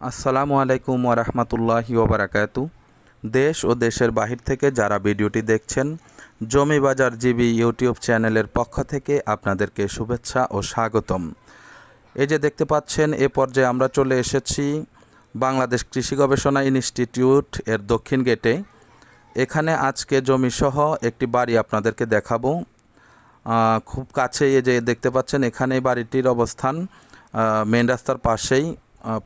আসসালামু আলাইকুম ওরহমতুল্লাহি ওবরাকাতু দেশ ও দেশের বাহির থেকে যারা ভিডিওটি দেখছেন, জমি বাজার জিবি ইউটিউব চ্যানেলের পক্ষ থেকে আপনাদেরকে শুভেচ্ছা ও স্বাগতম। এই যে দেখতে পাচ্ছেন, এ পর্যায়ে আমরা চলে এসেছি বাংলাদেশ কৃষি গবেষণা ইনস্টিটিউট এর দক্ষিণ গেটে। এখানে আজকে জমিসহ একটি বাড়ি আপনাদেরকে দেখাবো। খুব কাছে এই যে দেখতে পাচ্ছেন এখানে বাড়িটির অবস্থান। মেন রাস্তার পাশেই।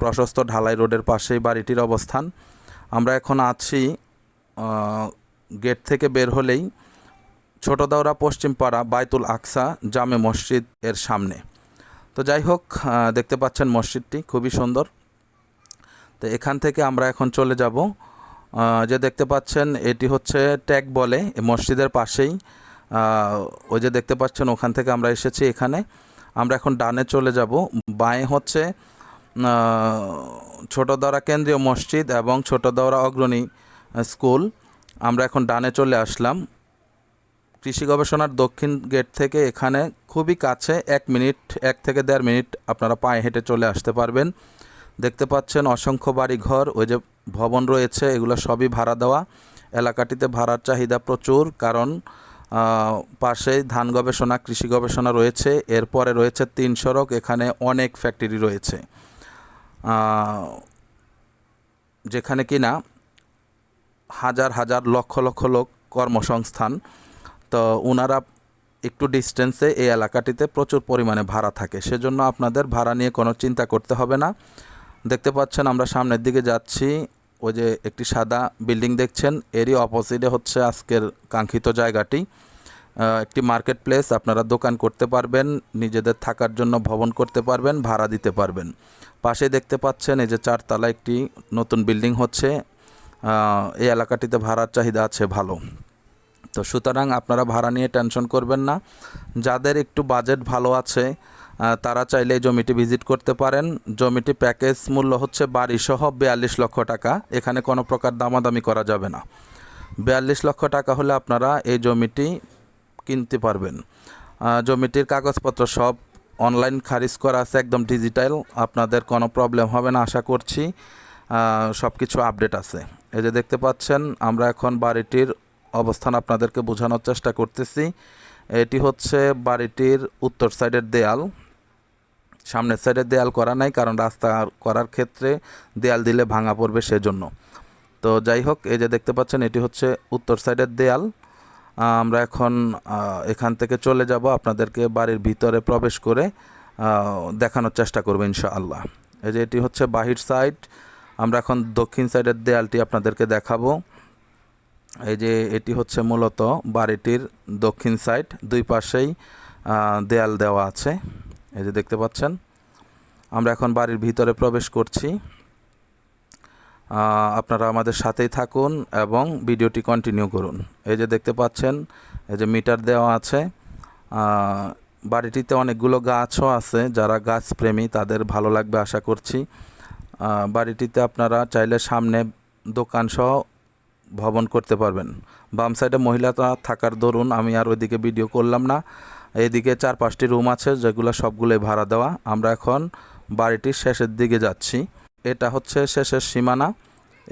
প্রশস্ত ঢালাই রোডের পাশেই বাড়িটির অবস্থান। আমরা এখন আছি গেট থেকে বের হলেই ছোট দাওরা পশ্চিমপাড়া বাইতুল আকসা জামে মসজিদ এর সামনে। তো যাই হোক দেখতে পাচ্ছেন মসজিদটি, খুবই সুন্দর। তো এখান থেকে আমরা এখন চলে যাব। যে দেখতে পাচ্ছেন, এটি হচ্ছে ট্যাগ বলে মসজিদের পাশেই। ওই যে দেখতে পাচ্ছেন, ওখান থেকে আমরা এসেছি এখানে। আমরা এখন ডানে চলে যাব। বাঁয়ে হচ্ছে ছোট দরা কেন্দ্রীয় মসজিদ এবং ছোট দরা অগ্রণী স্কুল। আমরা এখন ডানে চলে আসলাম। কৃষি গবেষণার দক্ষিণ গেট থেকে এখানে খুবই কাছে, এক মিনিট, এক থেকে দেড় মিনিট আপনারা পায়ে হেঁটে চলে আসতে পারবেন। দেখতে পাচ্ছেন অসংখ্য বাড়ি ঘর ওই যে ভবন রয়েছে, এগুলো সবই ভাড়া দেওয়া। এলাকাটিতে ভাড়ার চাহিদা প্রচুর, কারণ পাশেই ধান গবেষণা, কৃষি গবেষণা রয়েছে। এরপরে রয়েছে তিন সড়ক এখানে অনেক ফ্যাক্টরি রয়েছে। যেখানে কিনা হাজার হাজার লক্ষ লক্ষ লোক কর্মসংস্থান, তো ওনারা একটু ডিস্টেন্সে এই এলাকাটিতে প্রচুর পরিমাণে ভাড়া থাকে। সেজন্য আপনাদের ভাড়া নিয়ে কোনো চিন্তা করতে হবে না। দেখতে পাচ্ছেন আমরা সামনের দিকে যাচ্ছি, ওই যে একটি সাদা বিল্ডিং দেখছেন, এরই অপোজিটে হচ্ছে আজকের কাঙ্ক্ষিত জায়গাটি। একটি মার্কেট প্লেস আপনারা দোকান করতে পারবেন, নিজেদের থাকার জন্য ভবন করতে পারবেন, ভাড়া দিতে পারবেন। পাশে দেখতে পাচ্ছেন এই যে চারতলা একটি নতুন বিল্ডিং হচ্ছে এই এলাকাটিতে ভাড়ার চাহিদা আছে ভালো। তো সুতরাং আপনারা ভাড়া নিয়ে টেনশন করবেন না। যাদের একটু বাজেট ভালো আছে তারা চাইলে জমিটি ভিজিট করতে পারেন। জমিটি প্যাকেজ মূল্য হচ্ছে বাড়িসহ বিয়াল্লিশ লক্ষ টাকা। এখানে কোনো প্রকার দামাদামি করা যাবে না। বিয়াল্লিশ লক্ষ টাকা হলে আপনারা এই জমিটি কিনতে পারবেন। জমিটির কাগজপত্র সব অনলাইন খারিজ করা আছে, একদম ডিজিটাল, আপনাদের কোনো প্রবলেম হবে না, আশা করছি। সব কিছু আপডেট আছে। এই যে দেখতে পাচ্ছেন, আমরা এখন বাড়িটির অবস্থান আপনাদেরকে বোঝানোর চেষ্টা করতেছি। এটি হচ্ছে বাড়িটির উত্তর সাইডের দেয়াল। সামনের সাইডের দেয়াল করা নাই, কারণ রাস্তা করার ক্ষেত্রে দেয়াল দিলে ভাঙা পড়বে সেজন্য। তো যাই হোক, এই যে দেখতে পাচ্ছেন, এটি হচ্ছে উত্তর সাইডের দেয়াল। আমরা এখন এখান থেকে চলে যাব আপনাদেরকে বাড়ির ভিতরে প্রবেশ করে দেখানোর চেষ্টা করব ইনশাআল্লাহ। এই যে এটি হচ্ছে বাহির সাইড, আমরা এখন দক্ষিণ সাইডের দেয়ালটি আপনাদেরকে দেখাবো। এই যে এটি হচ্ছে মূলত বাড়িটির দক্ষিণ সাইড, দুই পাশেই দেয়াল দেওয়া আছে। এই যে দেখতে পাচ্ছেন, আমরা এখন বাড়ির ভিতরে প্রবেশ করছি। আপনারা আমাদের সাথেই থাকুন এবং ভিডিওটি কন্টিনিউ করুন। এই যে দেখতে পাচ্ছেন, এই যে মিটার দেওয়া আছে। বাড়িটিতে অনেকগুলো গাছও আছে, যারা গাছ প্রেমী, তাদের ভালো লাগবে আশা করছি। বাড়িটিতে আপনারা চাইলে সামনে দোকান সহ ভবন করতে পারবেন। বাম সাইডে মহিলাটা থাকার দরুন, আমি আর ওইদিকে ভিডিও করলাম না। এইদিকে চার পাঁচটি রুম আছে, যেগুলো সবগুলোই ভাড়া দেওয়া। আমরা এখন বাড়িটির শেষের দিকে যাচ্ছি। এটা হচ্ছে শেষের সীমানা।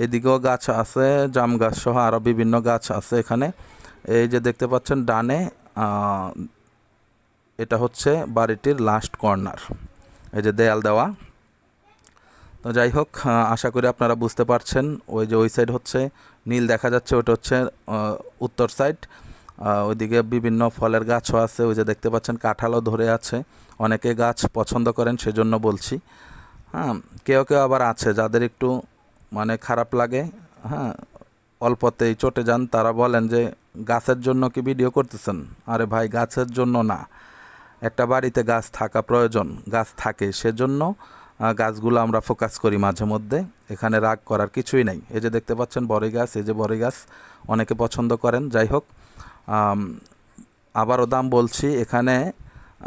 এদিকেও গাছ আছে, জাম গাছ সহ আরও বিভিন্ন গাছ আছে এখানে। এই যে দেখতে পাচ্ছেন ডানে এটা হচ্ছে বাড়িটির লাস্ট কর্নার এই যে দেয়াল দেওয়া। তো যাই হোক আশা করি আপনারা বুঝতে পারছেন। ওই যে ওই সাইড হচ্ছে, নীল দেখা যাচ্ছে, ওটা হচ্ছে উত্তর সাইড ওইদিকে বিভিন্ন ফলের গাছও আছে, ওই যে দেখতে পাচ্ছেন কাঁঠালও ধরে আছে। অনেকে গাছ পছন্দ করেন, সেজন্য বলছি। হ্যাঁ কেউ কেউ আবার আছে যাদের একটু মানে খারাপ লাগে হ্যাঁ অল্পতেই চটে যান, তারা বলেন যে গাছের জন্য কি ভিডিও করতেছেন? আরে ভাই, গাছের জন্য না। একটা বাড়িতে গাছ থাকা প্রয়োজন, গাছ থাকে সেজন্য গাছগুলো আমরা ফোকাস করি মাঝে মধ্যে, এখানে রাগ করার কিছুই নেই। এই যে দেখতে পাচ্ছেন বড়ই গাছ, এই যে বড়ই গাছ, অনেকে পছন্দ করেন, যাই হোক আবারও দাম বলছি, এখানে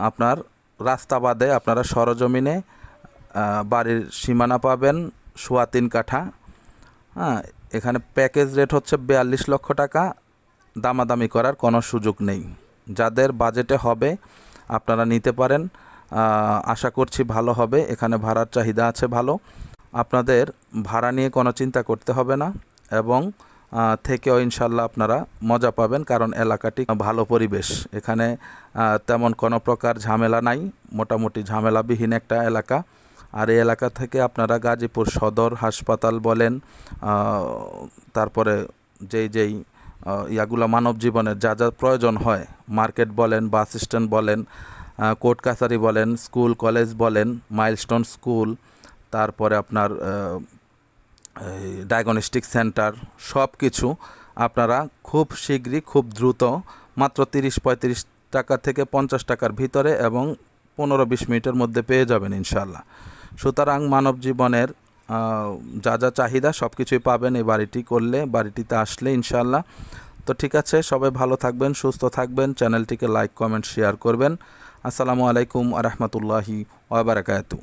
আপনার রাস্তা বাদে আপনারা সরজমিনে বাড়ির সীমানা পাবেন সোয়া তিন কাঠা। হ্যাঁ এখানে প্যাকেজ রেট হচ্ছে বিয়াল্লিশ লক্ষ টাকা। দামাদামি করার কোনো সুযোগ নেই। যাদের বাজেটে হবে, আপনারা নিতে পারেন। আশা করছি ভালো হবে। এখানে ভাড়ার চাহিদা আছে ভালো। আপনাদের ভাড়া নিয়ে কোনো চিন্তা করতে হবে না এবং থেকেও ইনশাল্লাহ আপনারা মজা পাবেন কারণ এলাকাটি ভালো পরিবেশ। এখানে তেমন কোনো প্রকার ঝামেলা নাই। মোটামুটি ঝামেলাবিহীন একটা এলাকা। আর এই এলাকা থেকে আপনারা গাজীপুর সদর হাসপাতাল বলেন তারপরে যেই যেই ইয়াগুলো মানব জীবনের যা যা প্রয়োজন হয়, মার্কেট বলেন, বাস স্ট্যান্ড বলেন কোর্ট কাছারি বলেন, স্কুল, কলেজ বলেন, মাইলস্টোন স্কুল, তারপরে আপনার ডায়াগনস্টিক সেন্টার সব কিছু আপনারা খুব শীঘ্রই, খুব দ্রুত, মাত্র তিরিশ পঁয়ত্রিশ টাকা থেকে পঞ্চাশ টাকার ভিতরে এবং পনেরো বিশ মিনিটের মধ্যে পেয়ে যাবেন ইনশাল্লাহ সুতরাং মানব জীবনের যা যা চাহিদা সব কিছুই পাবেন এই বাড়িটি করলে, বাড়িটিতে আসলে ইনশাল্লাহ তো ঠিক আছে, সবাই ভালো থাকবেন, সুস্থ থাকবেন, চ্যানেলটিকে লাইক, কমেন্ট, শেয়ার করবেন। আসসালামু আলাইকুম আ রহমতুল্লাহি ওবরাকাতু